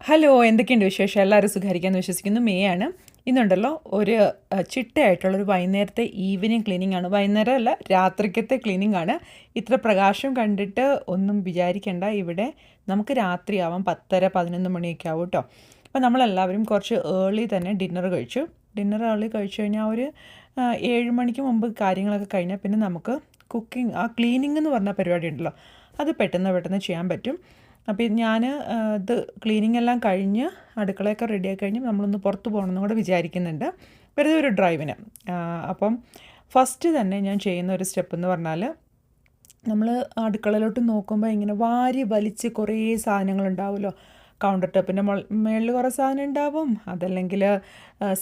Hello എന്തൊക്കെയുണ്ട് വിശേഷം? എല്ലാവരും സുഖാരിക്കാമെന്ന് വിശ്വസിക്കുന്നു. മേ ആണ്. ഇന്നുണ്ടല്ലോ ഒരു ചിട്ടയായിട്ടുള്ള ചിട്ടയായിട്ടുള്ളൊരു വൈകുന്നേരത്തെ ഈവനിങ് ക്ലീനിങ് ആണ്. വൈകുന്നേരം അല്ല രാത്രിക്കത്തെ ക്ലീനിങ് ആണ്. ഇത്ര പ്രകാശം കണ്ടിട്ട് ഒന്നും വിചാരിക്കേണ്ട. ഇവിടെ നമുക്ക് രാത്രിയാവാം. പത്തര പതിനൊന്ന് മണിയൊക്കെ ആവും കേട്ടോ. അപ്പോൾ നമ്മളെല്ലാവരും കുറച്ച് ഏർലി തന്നെ ഡിന്നർ കഴിച്ചു. ഡിന്നർ ഏർലി കഴിച്ചു കഴിഞ്ഞാൽ ഒരു ഏഴ് മണിക്ക് മുമ്പ് കാര്യങ്ങളൊക്കെ കഴിഞ്ഞാൽ പിന്നെ നമുക്ക് കുക്കിംഗ് ആ ക്ലീനിങ് എന്ന് പറഞ്ഞ പരിപാടി ഉണ്ടല്ലോ. അത് പെട്ടെന്ന് പെട്ടെന്ന് ചെയ്യാൻ പറ്റും. അപ്പോൾ ഞാൻ ഇത് ക്ലീനിങ് എല്ലാം കഴിഞ്ഞ് അടുക്കളയൊക്കെ റെഡിയായി കഴിഞ്ഞ് നമ്മളൊന്ന് പുറത്ത് പോകണമെന്നും കൂടെ വിചാരിക്കുന്നുണ്ട്. വെറുതെ ഒരു ഡ്രൈവിന് അപ്പം ഫസ്റ്റ് തന്നെ ഞാൻ ചെയ്യുന്ന ഒരു സ്റ്റെപ്പ് എന്ന് പറഞ്ഞാൽ നമ്മൾ അടുക്കളയിലോട്ട് നോക്കുമ്പോൾ ഇങ്ങനെ വാരി വലിച്ച് കുറേ സാധനങ്ങളുണ്ടാവുമല്ലോ. കൗണ്ടർ ടോപ്പിന്റെ മുകളിൽ കുറേ സാധനം ഉണ്ടാവും. അതല്ലെങ്കിൽ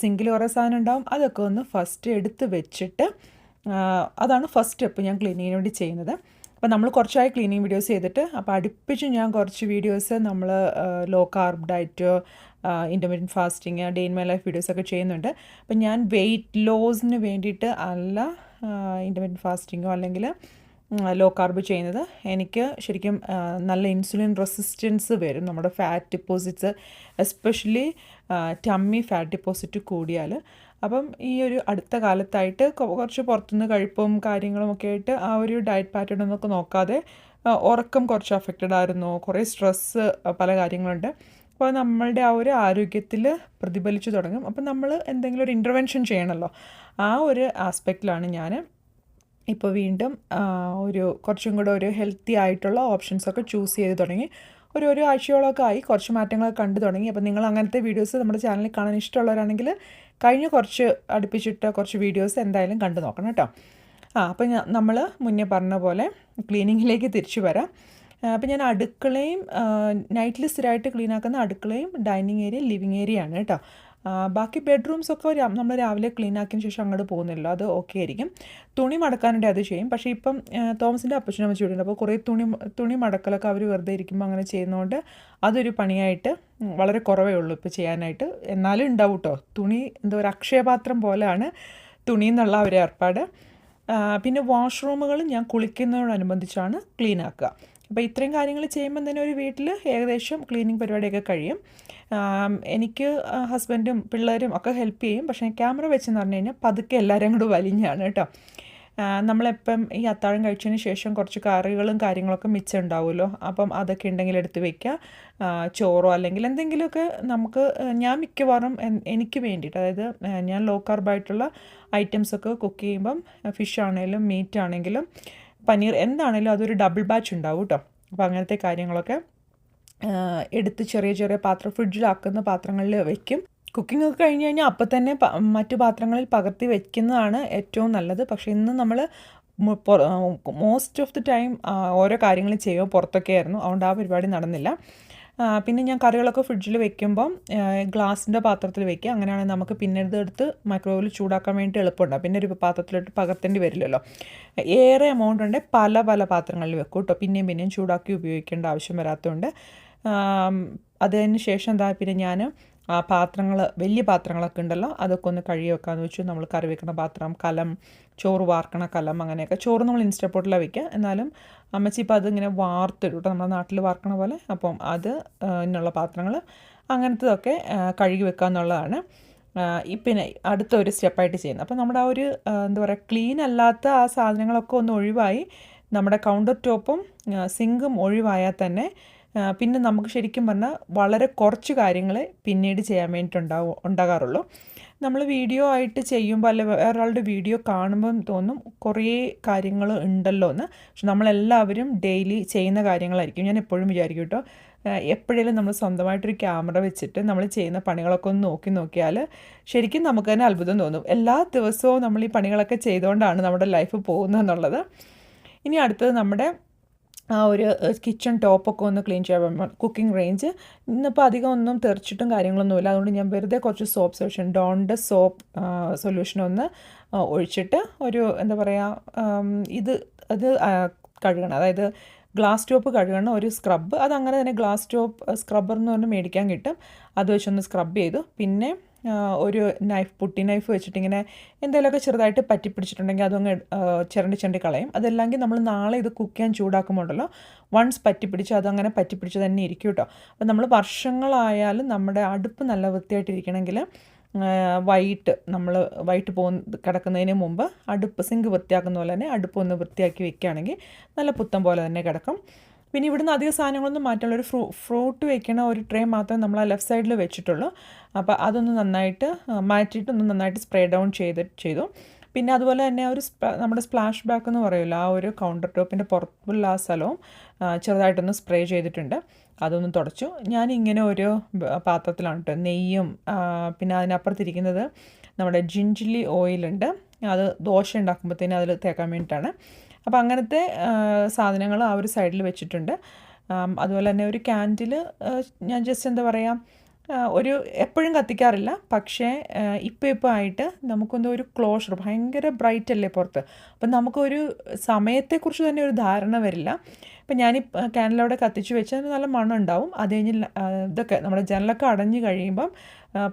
സിങ്കിൽ കുറേ സാധനം ഉണ്ടാവും. അതൊക്കെ ഒന്ന് ഫസ്റ്റ് എടുത്ത് വെച്ചിട്ട് അതാണ് ഫസ്റ്റ് സ്റ്റെപ്പ് ഞാൻ ക്ലീനിങ്ങിന് വേണ്ടി ചെയ്യുന്നത്. അപ്പോൾ നമ്മൾ കുറച്ചായി ക്ലീനിങ് വീഡിയോസ് ചെയ്തിട്ട് അപ്പോൾ അടുപ്പിച്ച് ഞാൻ കുറച്ച് വീഡിയോസ് നമ്മൾ low carb diet intermediate fasting day in my life വീഡിയോസൊക്കെ ചെയ്യുന്നുണ്ട്. അപ്പം ഞാൻ വെയിറ്റ് ലോസിന് വേണ്ടിയിട്ട് അല്ല ഇന്റർമീഡിയറ്റ് ഫാസ്റ്റിങ്ങോ അല്ലെങ്കിൽ ലോ കാർബ് ചെയ്യുന്നത്. എനിക്ക് ശരിക്കും നല്ല ഇൻസുലിൻ റെസിസ്റ്റൻസ് വരും നമ്മുടെ fat deposits especially tummy fat deposit കൂടിയാൽ. അപ്പം ഈ ഒരു അടുത്ത കാലത്തായിട്ട് കുറച്ച് പുറത്തുനിന്ന് കഴിപ്പും കാര്യങ്ങളും ഒക്കെ ആയിട്ട് ആ ഒരു ഡയറ്റ് പാറ്റേൺ ഒന്നൊക്കെ നോക്കാതെ ഉറക്കം കുറച്ച് അഫക്റ്റഡ് ആയിരുന്നു. കുറേ സ്ട്രെസ്സ് പല കാര്യങ്ങളുണ്ട്. അപ്പോൾ നമ്മളുടെ ആ ഒരു ആരോഗ്യത്തിൽ പ്രതിഫലിച്ചു തുടങ്ങും. അപ്പം നമ്മൾ എന്തെങ്കിലും ഒരു ഇന്റർവെൻഷൻ ചെയ്യണമല്ലോ ആ ഒരു ആസ്പെക്റ്റിലാണ് ഞാൻ ഇപ്പോൾ വീണ്ടും ഒരു കുറച്ചും കൂടെ ഒരു ഹെൽത്തി ആയിട്ടുള്ള ഓപ്ഷൻസൊക്കെ ചൂസ് ചെയ്ത് തുടങ്ങി. ഒരു ഒരു ആഴ്ചയോളമൊക്കെ ആയി കുറച്ച് മാറ്റങ്ങളൊക്കെ കണ്ടു തുടങ്ങി. അപ്പോൾ നിങ്ങൾ അങ്ങനത്തെ വീഡിയോസ് നമ്മുടെ ചാനലിൽ കാണാൻ ഇഷ്ടമുള്ളവരാണെങ്കിൽ കഴിഞ്ഞ കുറച്ച് അടുപ്പിച്ചിട്ട കുറച്ച് വീഡിയോസ് എന്തായാലും കണ്ടു നോക്കണം കേട്ടോ. ആ അപ്പോൾ നമ്മൾ മുന്നേ പറഞ്ഞ പോലെ ക്ലീനിങ്ങിലേക്ക് തിരിച്ചു വരാം. അപ്പോൾ ഞാൻ അടുക്കളയും നൈറ്റിൽ സ്ഥിരമായിട്ട് ക്ലീൻ ആക്കുന്ന അടുക്കളയും ഡൈനിങ് ഏരിയ ലിവിങ് ഏരിയ ആണ് കേട്ടോ. ബാക്കി ബെഡ്റൂംസൊക്കെ നമ്മൾ രാവിലെ ക്ലീൻ ആക്കിയതിന് ശേഷം അങ്ങോട്ട് പോകുന്നില്ല അത് ഓക്കെ ആയിരിക്കും. തുണി മടക്കാനുണ്ട് അത് ചെയ്യും. പക്ഷേ ഇപ്പം തോമസിന്റെ അപ്പച്ചനും അമ്മച്ചി ഇവിടെ അപ്പോൾ കുറേ തുണി തുണി മടക്കലൊക്കെ അവർ വെറുതെ ഇരിക്കുമ്പോൾ അങ്ങനെ ചെയ്യുന്നതുകൊണ്ട് അതൊരു പണിയായിട്ട് വളരെ കുറവേ ഉള്ളൂ ഇപ്പോൾ ചെയ്യാനായിട്ട്. എന്നാലും ഉണ്ടാവും കേട്ടോ തുണി എന്താ ഒരു അക്ഷയപാത്രം പോലെയാണ് തുണി എന്നുള്ള ഒരു ഏർപ്പാട്. പിന്നെ വാഷ്റൂമുകൾ ഞാൻ കുളിക്കുന്നതിനോടനുബന്ധിച്ചാണ് ക്ലീൻ ആക്കുക. അപ്പോൾ ഇത്രയും കാര്യങ്ങൾ ചെയ്യുമ്പോൾ തന്നെ ഒരു വീട്ടിൽ ഏകദേശം ക്ലീനിങ് പരിപാടിയൊക്കെ കഴിയും. എനിക്ക് ഹസ്ബൻഡും പിള്ളേരും ഒക്കെ ഹെൽപ്പ് ചെയ്യും. പക്ഷേ ക്യാമറ വെച്ചെന്ന് പറഞ്ഞു കഴിഞ്ഞാൽ പതുക്കെ എല്ലാവരും കൂടെ വലിഞ്ഞാണ് കേട്ടോ. നമ്മളെപ്പം ഈ അത്താഴം കഴിച്ചതിന് ശേഷം കുറച്ച് കറികളും കാര്യങ്ങളൊക്കെ മിച്ചം ഉണ്ടാവുമല്ലോ. അപ്പം അതൊക്കെ ഉണ്ടെങ്കിൽ എടുത്ത് വയ്ക്കുക ചോറോ അല്ലെങ്കിൽ എന്തെങ്കിലുമൊക്കെ നമുക്ക് ഞാൻ മിക്കവാറും എനിക്ക് വേണ്ടിയിട്ട് അതായത് ഞാൻ ലോ കാർബായിട്ടുള്ള ഐറ്റംസൊക്കെ കുക്ക് ചെയ്യുമ്പം ഫിഷ് ആണെങ്കിലും മീറ്റ് ആണെങ്കിലും പനീർ എന്താണേലും അതൊരു ഡബിൾ ബാച്ച് ഉണ്ടാവും കേട്ടോ അപ്പോൾ അങ്ങനത്തെ കാര്യങ്ങളൊക്കെ എടുത്ത് ചെറിയ ചെറിയ പാത്രം ഫ്രിഡ്ജിലാക്കുന്ന പാത്രങ്ങളിൽ വയ്ക്കും കുക്കിംഗ് ഒക്കെ കഴിഞ്ഞ് കഴിഞ്ഞാൽ അപ്പം തന്നെ മറ്റു പാത്രങ്ങളിൽ പകർത്തി വയ്ക്കുന്നതാണ് ഏറ്റവും നല്ലത്. പക്ഷേ ഇന്ന് നമ്മൾ മോസ്റ്റ് ഓഫ് ദി ടൈം ഓരോ കാര്യങ്ങൾ ചെയ്യുമ്പോൾ പുറത്തൊക്കെ ആയിരുന്നു. അതുകൊണ്ട് ആ പരിപാടി നടന്നില്ല. പിന്നെ ഞാൻ കറികളൊക്കെ ഫ്രിഡ്ജിൽ വെക്കുമ്പം ഗ്ലാസിന്റെ പാത്രത്തിൽ വെക്കുക. അങ്ങനെയാണെങ്കിൽ നമുക്ക് പിന്നീട് എടുത്ത് മൈക്രോവേവിൽ ചൂടാക്കാൻ വേണ്ടി എളുപ്പമുണ്ടാകും പിന്നെ ഒരു പാത്രത്തിലോട്ട് പകർത്തേണ്ടി വരില്ലല്ലോ. ഏറെ എമൗണ്ട് ഉണ്ട് പല പല പാത്രങ്ങളിൽ വെക്കും കേട്ടോ. പിന്നെയും പിന്നെയും ചൂടാക്കി ഉപയോഗിക്കേണ്ട ആവശ്യം വരാത്തതുകൊണ്ട്. അതിന് ശേഷം എന്താ പിന്നെ ഞാൻ ആ പാത്രങ്ങൾ വലിയ പാത്രങ്ങളൊക്കെ ഉണ്ടല്ലോ അതൊക്കെ ഒന്ന് കഴുകി വെക്കാന്ന് വെച്ചു. നമ്മൾ കറി വെക്കുന്ന പാത്രം കലം ചോറ് വാർക്കണ കലം അങ്ങനെയൊക്കെ. ചോറ് നമ്മൾ ഇൻസ്റ്റപ്പോട്ടിലാണ് വെക്കുക. എന്നാലും അമ്മച്ചി ഇപ്പോൾ അതിങ്ങനെ വാർത്തിടും കേട്ടോ. നമ്മുടെ നാട്ടിൽ വാർക്കണ പോലെ. അപ്പം അത് ഇന്നുള്ള പാത്രങ്ങൾ അങ്ങനത്തതൊക്കെ കഴുകി വെക്കുക എന്നുള്ളതാണ്. പിന്നെ അടുത്ത ഒരു സ്റ്റെപ്പായിട്ട് ചെയ്യുന്നത്. അപ്പോൾ നമ്മുടെ ആ ഒരു എന്താ പറയുക ക്ലീൻ അല്ലാത്ത ആ സാധനങ്ങളൊക്കെ ഒന്ന് ഒഴിവായി നമ്മുടെ കൗണ്ടർ ടോപ്പും സിങ്കും ഒഴിവായാൽ തന്നെ പിന്നെ നമുക്ക് ശരിക്കും പറഞ്ഞാൽ വളരെ കുറച്ച് കാര്യങ്ങളെ പിന്നീട് ചെയ്യാൻ വേണ്ടിയിട്ടുണ്ടാവും ഉണ്ടാകാറുള്ളൂ. നമ്മൾ വീഡിയോ ആയിട്ട് ചെയ്യുമ്പോൾ അല്ലെ വേറൊരാളുടെ വീഡിയോ കാണുമ്പം തോന്നും കുറേ കാര്യങ്ങൾ ഉണ്ടല്ലോ എന്ന്. പക്ഷെ നമ്മളെല്ലാവരും ഡെയിലി ചെയ്യുന്ന കാര്യങ്ങളായിരിക്കും. ഞാൻ എപ്പോഴും വിചാരിക്കും കേട്ടോ എപ്പോഴേലും നമ്മൾ സ്വന്തമായിട്ടൊരു ക്യാമറ വെച്ചിട്ട് നമ്മൾ ചെയ്യുന്ന പണികളൊക്കെ ഒന്ന് നോക്കി നോക്കിയാൽ ശരിക്കും നമുക്ക് തന്നെ അത്ഭുതം തോന്നും. എല്ലാ ദിവസവും നമ്മൾ ഈ പണികളൊക്കെ ചെയ്തുകൊണ്ടാണ് നമ്മുടെ ലൈഫ് പോകുന്നത് എന്നുള്ളത്. ഇനി അടുത്തത് നമ്മുടെ ആ ഒരു കിച്ചൺ ടോപ്പൊക്കെ ഒന്ന് ക്ലീൻ ചെയ്യാൻ കുക്കിംഗ് റേഞ്ച് ഇന്നിപ്പോൾ അധികം ഒന്നും തെറിച്ചിട്ടും കാര്യങ്ങളൊന്നുമില്ല അതുകൊണ്ട് ഞാൻ വെറുതെ കുറച്ച് സോപ്പ് സൊല്യൂഷൻ ഡോണിന്റെ സോപ്പ് സൊല്യൂഷൻ ഒന്ന് ഒഴിച്ചിട്ട് ഒരു എന്താ പറയുക ഇത് അത് കഴുകണം. അതായത് ഗ്ലാസ് ടോപ്പ് കഴുകണം ഒരു സ്ക്രബ്ബ് അതങ്ങനെ തന്നെ ഗ്ലാസ് ടോപ്പ് സ്ക്രബ്ബർ എന്ന് പറഞ്ഞ് മേടിക്കാൻ കിട്ടും. അത് വെച്ചൊന്ന് സ്ക്രബ് ചെയ്തു. പിന്നെ ഒരു നൈഫ് പുട്ടി നൈഫ് വെച്ചിട്ട് ഇങ്ങനെ എന്തെങ്കിലുമൊക്കെ ചെറുതായിട്ട് പറ്റി പിടിച്ചിട്ടുണ്ടെങ്കിൽ അതങ്ങ് ചിരണ്ടി ചിരണ്ടി കളയും. അതല്ലെങ്കിൽ നമ്മൾ നാളെ ഇത് കുക്ക് ചെയ്യാൻ ചൂടാക്കുമ്പോണ്ടല്ലോ വൺസ് പറ്റി പിടിച്ച് അതങ്ങനെ പറ്റി പിടിച്ച് തന്നെ ഇരിക്കും കേട്ടോ. അപ്പം നമ്മൾ വർഷങ്ങളായാലും നമ്മുടെ അടുപ്പ് നല്ല വൃത്തിയായിട്ടിരിക്കണമെങ്കിൽ വൈകിട്ട് നമ്മൾ വൈകിട്ട് പോകുന്ന കിടക്കുന്നതിന് മുമ്പ് അടുപ്പ് സിങ്ക് വൃത്തിയാക്കുന്ന പോലെ തന്നെ അടുപ്പ് ഒന്ന് വൃത്തിയാക്കി വെക്കുകയാണെങ്കിൽ നല്ല പുത്തം പോലെ തന്നെ കിടക്കും. പിന്നെ ഇവിടുന്ന് അധിക സാധനങ്ങളൊന്നും മാറ്റാനുള്ള ഒരു ഫ്രൂ ഫ്രൂട്ട് വെക്കണ ഒരു ട്രേ മാത്രമേ നമ്മൾ ആ ലെഫ്റ്റ് സൈഡിൽ വെച്ചിട്ടുള്ളൂ. അപ്പോൾ അതൊന്ന് നന്നായിട്ട് മാറ്റിയിട്ട് ഒന്ന് നന്നായിട്ട് സ്പ്രേ ഡൗൺ ചെയ്ത് ചെയ്തു. പിന്നെ അതുപോലെ തന്നെ ഒരു നമ്മുടെ സ്പ്ലാഷ് ബാക്ക് എന്ന് പറയുമല്ലോ ആ ഒരു കൗണ്ടർ ടോപ്പിന്റെ പുറത്തുള്ള ആ സ്ഥലവും ചെറുതായിട്ടൊന്ന് സ്പ്രേ ചെയ്തിട്ടുണ്ട്. അതൊന്ന് തുടച്ചു. ഞാൻ ഇങ്ങനെ ഒരു പാത്രത്തിലാണ് കേട്ടോ നെയ്യും പിന്നെ അതിനപ്പുറത്തിരിക്കുന്നത് നമ്മുടെ ജിഞ്ചിലി ഓയിലുണ്ട്. അത് ദോശ ഉണ്ടാക്കുമ്പോഴത്തേനും അതിൽ തേക്കാൻ വേണ്ടിയിട്ടാണ്. അപ്പോൾ അങ്ങനത്തെ സാധനങ്ങൾ ആ ഒരു സൈഡിൽ വെച്ചിട്ടുണ്ട്. അതുപോലെ തന്നെ ഒരു ക്യാൻഡിൽ ഞാൻ ജസ്റ്റ് എന്താ പറയുക ഒരു എപ്പോഴും കത്തിക്കാറില്ല. പക്ഷേ ഇപ്പോൾ ഇപ്പോൾ ആയിട്ട് നമുക്കൊന്ന് ഒരു ക്ലോഷർ ഭയങ്കര ബ്രൈറ്റ് അല്ലേ പുറത്ത്? അപ്പം നമുക്കൊരു സമയത്തെക്കുറിച്ച് തന്നെ ഒരു ധാരണ വരില്ല. ഇപ്പം ഞാൻ ഈ ക്യാൻഡിൽ അവിടെ കത്തിച്ച് വെച്ചാൽ നല്ല മണ്ണുണ്ടാവും അത് കഴിഞ്ഞ് ഇതൊക്കെ നമ്മുടെ ജനലൊക്കെ അടഞ്ഞു കഴിയുമ്പം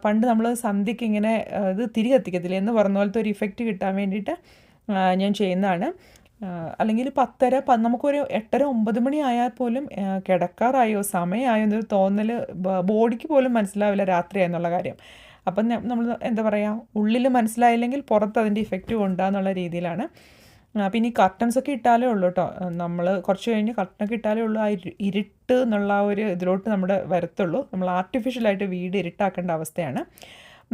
പണ്ട് നമ്മൾ സന്ധ്യയ്ക്ക് ഇങ്ങനെ ഇത് തിരി കത്തിക്കത്തില്ല എന്ന് പറഞ്ഞ പോലത്തെ ഒരു ഇഫക്റ്റ് കിട്ടാൻ വേണ്ടിയിട്ട് ഞാൻ ചെയ്യുന്നതാണ്. അല്ലെങ്കിൽ പത്തര നമുക്കൊരു എട്ടര ഒമ്പത് മണി ആയാൽ പോലും കിടക്കാറായോ സമയമായോ എന്നൊരു തോന്നൽ ബോഡിക്ക് പോലും മനസ്സിലാവില്ല രാത്രിയായെന്നുള്ള കാര്യം. അപ്പം നമ്മൾ എന്താ പറയുക ഉള്ളിൽ മനസ്സിലായില്ലെങ്കിൽ പുറത്ത് അതിന്റെ ഇഫക്റ്റ് ഉണ്ടാകുന്നുള്ള രീതിയിലാണ്. പിന്നെ ഈ കർട്ടൻസ് ഒക്കെ ഇട്ടാലേ ഉള്ളൂ കേട്ടോ നമ്മൾ കുറച്ച് കഴിഞ്ഞ് കർട്ടനൊക്കെ ഇട്ടാലേ ഉള്ളൂ ആ ഇരുട്ട് എന്നുള്ള ഒരു ഇതിലോട്ട് നമ്മുടെ വരത്തുള്ളൂ. നമ്മൾ ആർട്ടിഫിഷ്യലായിട്ട് വീട് ഇരുട്ടാക്കേണ്ട അവസ്ഥയാണ്.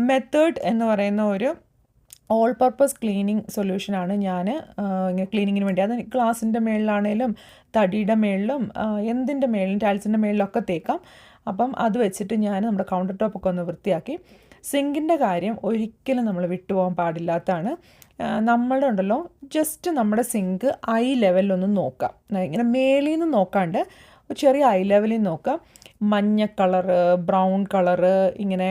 മെത്തേഡ് എന്ന് പറയുന്ന ഒരു ഓൾ പർപ്പസ് ക്ലീനിങ് സൊല്യൂഷനാണ് ഞാൻ ഇങ്ങനെ ക്ലീനിങ്ങിന് വേണ്ടി. അത് ഗ്ലാസിന്റെ മേളിലാണേലും തടിയുടെ മേളിലും എന്തിന്റെ മേളിലും ടൈൽസിന്റെ മേളിലൊക്കെ തേക്കാം. അപ്പം അത് വെച്ചിട്ട് ഞാൻ നമ്മുടെ കൗണ്ടർ ടോപ്പൊക്കെ ഒന്ന് വൃത്തിയാക്കി. സിങ്കിന്റെ കാര്യം ഒരിക്കലും നമ്മൾ വിട്ടുപോകാൻ പാടില്ലാത്തതാണ്. നമ്മളുടെ ഉണ്ടല്ലോ ജസ്റ്റ് നമ്മുടെ സിങ്ക് ഐ ലെവലിലൊന്ന് നോക്കാം. ഇങ്ങനെ മേളിൽ നിന്ന് നോക്കാണ്ട് ചെറിയ ഐ ലെവലിൽ നോക്കാം. മഞ്ഞ കളറ് ബ്രൗൺ കളറ് ഇങ്ങനെ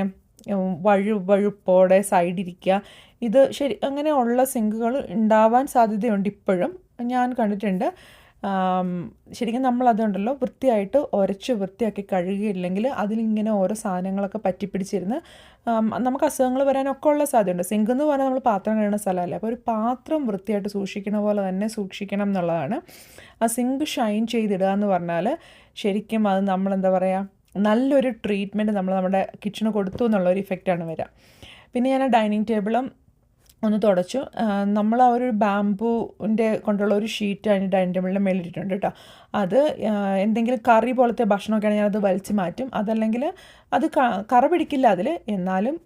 വഴു വഴുപ്പോടെ സൈഡിരിക്കുക. ഇത് ശരി അങ്ങനെയുള്ള സിങ്കുകൾ ഉണ്ടാവാൻ സാധ്യതയുണ്ട് ഇപ്പോഴും. ഞാൻ കണ്ടിട്ടുണ്ട്. ശരിക്കും നമ്മൾ അതുണ്ടല്ലോ വൃത്തിയായിട്ട് ഉരച്ച് വൃത്തിയാക്കി കഴുകിയില്ലെങ്കിൽ അതിലിങ്ങനെ ഓരോ സാധനങ്ങളൊക്കെ പറ്റിപ്പിടിച്ചിരുന്ന് നമുക്ക് അസുഖങ്ങൾ വരാനൊക്കെ ഉള്ള സാധ്യതയുണ്ട്. സിങ്ക് എന്ന് പറഞ്ഞാൽ നമ്മൾ പാത്രം കഴുകുന്ന സ്ഥലമല്ലേ അപ്പോൾ ഒരു പാത്രം വൃത്തിയായിട്ട് സൂക്ഷിക്കണ പോലെ തന്നെ സൂക്ഷിക്കണം എന്നുള്ളതാണ്. ആ സിങ്ക് ഷൈൻ ചെയ്തിടുക എന്ന് പറഞ്ഞാൽ ശരിക്കും അത് നമ്മളെന്താ പറയുക നല്ലൊരു ട്രീറ്റ്മെന്റ് നമ്മൾ നമ്മുടെ കിച്ചണ് കൊടുത്തു എന്നുള്ളൊരു ഇഫക്റ്റാണ് വരിക പിന്നെ ഞാൻ ആ ഡൈനിങ് ടേബിളും ഒന്ന് തുടച്ചു. നമ്മൾ ആ ഒരു ബാമ്പുവിന്റെ കൊണ്ടുള്ള ഒരു ഷീറ്റ് അതിന്റെ ഡൈനിങ് ടേബിളിന്റെ മേലിട്ടിട്ടുണ്ട് കേട്ടോ. അത് എന്തെങ്കിലും കറി പോലത്തെ ഭക്ഷണമൊക്കെ ആണെങ്കിൽ അത് വലിച്ചു മാറ്റും. അതല്ലെങ്കിൽ അത് കറ പിടിക്കില്ല അതിൽ എന്നാലും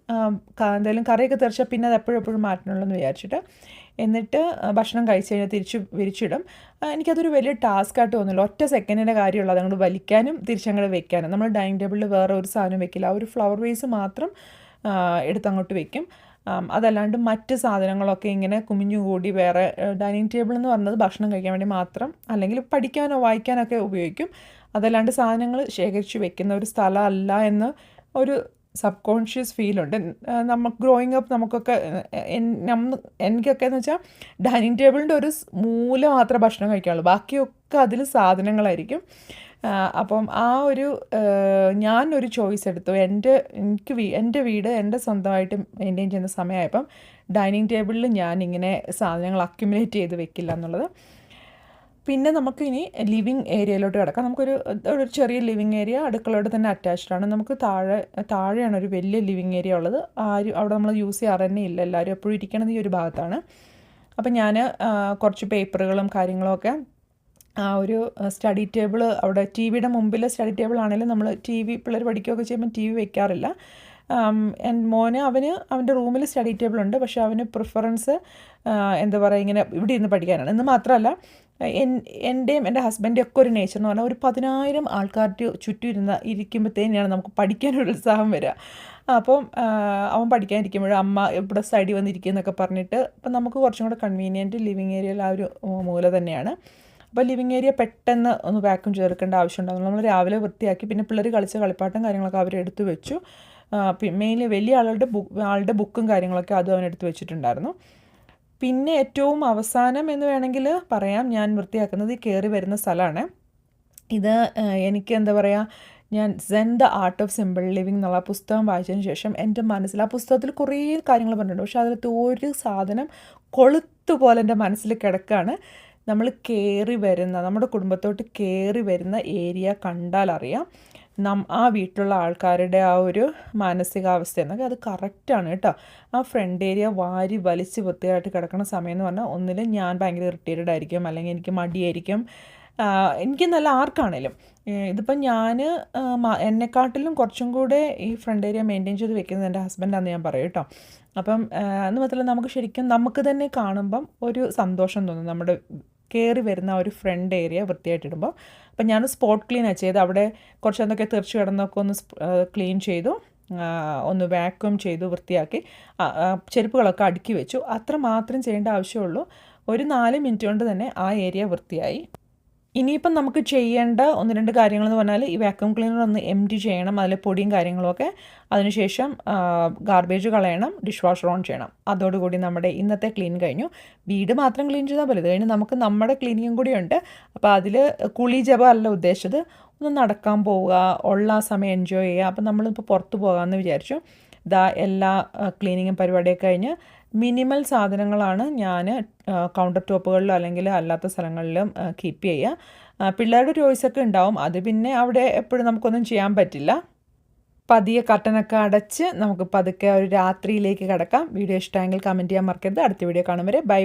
എന്തായാലും കറിയൊക്കെ തെറിച്ചാൽ പിന്നെ അത് എപ്പോഴും എപ്പോഴും മാറ്റണമല്ലോ എന്ന് വിചാരിച്ചിട്ട്. എന്നിട്ട് ഭക്ഷണം കഴിച്ച് കഴിഞ്ഞാൽ തിരിച്ച് വിരിച്ചിടും. എനിക്കതൊരു വലിയ ടാസ്ക് ആയിട്ട് തോന്നില്ല ഒറ്റ സെക്കൻഡിന്റെ കാര്യമുള്ളൂ അതങ്ങോട്ട് വലിക്കാനും തിരിച്ചങ്ങോട്ട് വെക്കാനും. നമ്മൾ ഡൈനിങ് ടേബിളിൽ വേറെ ഒരു സാധനം വെക്കില്ല. ആ ഒരു ഫ്ലവർ വേസ് മാത്രം എടുത്തങ്ങോട്ട് വെക്കും. അതല്ലാണ്ട് മറ്റ് സാധനങ്ങളൊക്കെ ഇങ്ങനെ കുമിഞ്ഞുകൂടി വേറെ ഡൈനിങ് ടേബിൾ എന്ന് പറഞ്ഞത് ഭക്ഷണം കഴിക്കാൻ വേണ്ടി മാത്രം അല്ലെങ്കിൽ പഠിക്കാനോ വായിക്കാനൊക്കെ ഉപയോഗിക്കും. അതല്ലാണ്ട് സാധനങ്ങൾ ശേഖരിച്ച് വെക്കുന്ന ഒരു സ്ഥലമല്ല എന്ന് ഒരു സബ് കോൺഷ്യസ് ഫീലുണ്ട് നമുക്ക് ഗ്രോയിങ് അപ്പ് നമുക്കൊക്കെ എനിക്കൊക്കെ എന്ന് വെച്ചാൽ ഡൈനിങ് ടേബിളിന്റെ ഒരു മൂല മാത്രമേ ഭക്ഷണം കഴിക്കാനുള്ളൂ ബാക്കിയൊക്കെ അതിൽ സാധനങ്ങളായിരിക്കും. അപ്പം ആ ഒരു ഞാനൊരു ചോയ്സ് എടുത്തു. എന്റെ എനിക്ക് വീ എന്റെ വീട് എന്റെ സ്വന്തമായിട്ട് മെയിന്റെയിൻ ചെയ്യുന്ന സമയമായപ്പം ഡൈനിങ് ടേബിളിൽ ഞാൻ ഇങ്ങനെ സാധനങ്ങൾ അക്യുമുലേറ്റ് ചെയ്ത് വെക്കില്ല എന്നുള്ളത്. പിന്നെ നമുക്ക് ഇനി ലിവിങ് ഏരിയയിലോട്ട് കിടക്കാം. നമുക്കൊരു ഒരു ചെറിയ ലിവിങ് ഏരിയ അടുക്കളയോട് തന്നെ അറ്റാച്ച്ഡ് ആണ്. നമുക്ക് താഴെ താഴെയാണ് ഒരു വലിയ ലിവിങ് ഏരിയ ഉള്ളത്. ആരും അവിടെ നമ്മൾ യൂസ് ചെയ്യാറ് തന്നെ ഇല്ല. എല്ലാവരും എപ്പോഴും ഇരിക്കണത് ഈ ഒരു ഭാഗത്താണ്. അപ്പം ഞാൻ കുറച്ച് പേപ്പറുകളും കാര്യങ്ങളൊക്കെ ആ ഒരു സ്റ്റഡി ടേബിൾ അവിടെ ടി വിയുടെ മുമ്പിൽ സ്റ്റഡി ടേബിൾ ആണെങ്കിലും നമ്മൾ ടി വി പിള്ളേർ പഠിക്കുകയൊക്കെ ചെയ്യുമ്പോൾ ടി വി വെക്കാറില്ല. എൻ മോന് അവന് അവന്റെ റൂമിൽ സ്റ്റഡി ടേബിൾ ഉണ്ട്. പക്ഷേ അവന് പ്രിഫറൻസ് എന്താ പറയുക ഇങ്ങനെ ഇവിടെ ഇരുന്ന് പഠിക്കാനാണ്. എന്ന് മാത്രമല്ല എൻ എന്റെയും എന്റെ ഹസ്ബന്റെ ഒക്കെ ഒരു നേച്ചർ എന്ന് പറഞ്ഞാൽ ഒരു പതിനായിരം ആൾക്കാരുടെ ചുറ്റും ഇരുന്ന ഇരിക്കുമ്പോഴത്തേനാണ് നമുക്ക് പഠിക്കാനൊരു ഉത്സാഹം വരിക. അപ്പം അവൻ പഠിക്കാനിരിക്കുമ്പോഴും അമ്മ ഇവിടെ സൈഡിൽ വന്നിരിക്കുന്നൊക്കെ പറഞ്ഞിട്ട് അപ്പം നമുക്ക് കുറച്ചും കൂടെ കൺവീനിയന്റ് ലിവിങ് ഏരിയയിൽ ആ ഒരു മൂല തന്നെയാണ്. അപ്പോൾ ലിവിങ് ഏരിയ പെട്ടെന്ന് ഒന്ന് വാക്യൂം ചേർക്കേണ്ട ആവശ്യമുണ്ടാകും നമ്മൾ രാവിലെ വൃത്തിയാക്കി പിന്നെ പിള്ളേർ കളിച്ച കളിപ്പാട്ടം കാര്യങ്ങളൊക്കെ അവർ എടുത്തു വെച്ചു. മെയിൻലി വലിയ ആളുടെ ബുക്ക് ആളുടെ ബുക്കും കാര്യങ്ങളൊക്കെ അതും അവനെടുത്ത് വെച്ചിട്ടുണ്ടായിരുന്നു. പിന്നെ ഏറ്റവും അവസാനം എന്ന് വേണമെങ്കിൽ പറയാം ഞാൻ വൃത്തിയാക്കുന്നത് കയറി വരുന്ന സ്ഥലമാണ്. ഇത് എനിക്ക് എന്താ പറയുക ഞാൻ Zen the art of simple living എന്നുള്ള പുസ്തകം വായിച്ചതിന് ശേഷം എന്റെ മനസ്സിൽ ആ പുസ്തകത്തിൽ കുറേ കാര്യങ്ങൾ പറഞ്ഞിട്ടുണ്ട്. പക്ഷേ അതിലത്തെ ഒരു സാധനം കൊളുത്തുപോലെ എന്റെ മനസ്സിൽ കിടക്കുകയാണ് നമ്മൾ കയറി വരുന്ന നമ്മുടെ കുടുംബത്തോട്ട് കയറി വരുന്ന ഏരിയ കണ്ടാൽ അറിയാം. നം ആ വീട്ടിലുള്ള ആൾക്കാരുടെ ആ ഒരു മാനസികാവസ്ഥ എന്നൊക്കെ അത് കറക്റ്റാണ് കേട്ടോ. ആ ഫ്രണ്ട് ഏരിയ വാരി വലിച്ച് വൃത്തിയായിട്ട് കിടക്കുന്ന സമയം എന്ന് പറഞ്ഞാൽ ഒന്നിൽ ഞാൻ ഭയങ്കര ഇറിറ്റേറ്റഡ് ആയിരിക്കും അല്ലെങ്കിൽ എനിക്ക് മടിയായിരിക്കും. എനിക്ക് നല്ല ആർക്കാണേലും. ഇതിപ്പം ഞാൻ എന്നെക്കാട്ടിലും കുറച്ചും കൂടെ ഈ ഫ്രണ്ട് ഏരിയ മെയിന്റെയിൻ ചെയ്ത് വെക്കുന്നത് എന്റെ ഹസ്ബൻഡാന്ന് ഞാൻ പറയും കേട്ടോ. അപ്പം എന്ന് മാത്രമല്ല നമുക്ക് ശരിക്കും നമുക്ക് തന്നെ കാണുമ്പം ഒരു സന്തോഷം തോന്നും നമ്മുടെ കയറി വരുന്ന ഒരു ഫ്രണ്ട് ഏരിയ വൃത്തിയായിട്ടിടുമ്പോൾ അപ്പം ഞാൻ സ്പോട്ട് ക്ലീനാണ് ചെയ്ത് അവിടെ കുറച്ച് എന്തൊക്കെ തെറിച്ച് കിടന്നൊക്കെ ഒന്ന് ക്ലീൻ ചെയ്തു ഒന്ന് വാക്വം ചെയ്തു വൃത്തിയാക്കി ചെരുപ്പുകളൊക്കെ അടുക്കി വെച്ചു. അത്ര മാത്രം ചെയ്യേണ്ട ആവശ്യമുള്ളൂ. ഒരു നാല് മിനിറ്റ് കൊണ്ട് തന്നെ ആ ഏരിയ വൃത്തിയായി. ഇനിയിപ്പം നമുക്ക് ചെയ്യേണ്ട ഒന്ന് രണ്ട് കാര്യങ്ങളെന്ന് പറഞ്ഞാൽ ഈ വാക്യൂം ക്ലീനർ ഒന്ന് എം ടി ചെയ്യണം അതിലെ പൊടിയും കാര്യങ്ങളുമൊക്കെ. അതിനുശേഷം ഗാർബേജ് കളയണം ഡിഷ് വാഷർ ഓൺ ചെയ്യണം. അതോടുകൂടി നമ്മുടെ ഇന്നത്തെ ക്ലീൻ കഴിഞ്ഞു. വീട് മാത്രം ക്ലീൻ ചെയ്താൽ പോലെ ഇത് കഴിഞ്ഞ് നമുക്ക് നമ്മുടെ ക്ലീനിങ്ങും കൂടിയുണ്ട്. അപ്പോൾ അതിൽ കുളി ജപം അല്ല ഉദ്ദേശിച്ചത്. ഒന്ന് നടക്കാൻ പോവുക ഉള്ള ആ സമയം എൻജോയ് ചെയ്യുക. അപ്പം നമ്മളിപ്പോൾ പുറത്ത് പോകാമെന്ന് വിചാരിച്ചു. ഇതാ എല്ലാ ക്ലീനിങ്ങും പരിപാടിയൊക്കെ കഴിഞ്ഞ് മിനിമൽ സാധനങ്ങളാണ് ഞാൻ കൗണ്ടർ ടോപ്പുകളിലോ അല്ലെങ്കിൽ അല്ലാത്ത സ്ഥലങ്ങളിലും കീപ്പ് ചെയ്യുക. പിള്ളേരുടെ ചോയ്സൊക്കെ ഉണ്ടാവും. അത് പിന്നെ അവിടെ എപ്പോഴും നമുക്കൊന്നും ചെയ്യാൻ പറ്റില്ല. പതിയെ കട്ടനൊക്കെ അടച്ച് നമുക്ക് പതുക്കെ ഒരു രാത്രിയിലേക്ക് കിടക്കാം. വീഡിയോ ഇഷ്ടമെങ്കിൽ കമന്റ് ചെയ്യാൻ മറക്കരുത്. അടുത്ത വീഡിയോ കാണും വരെ. ബൈ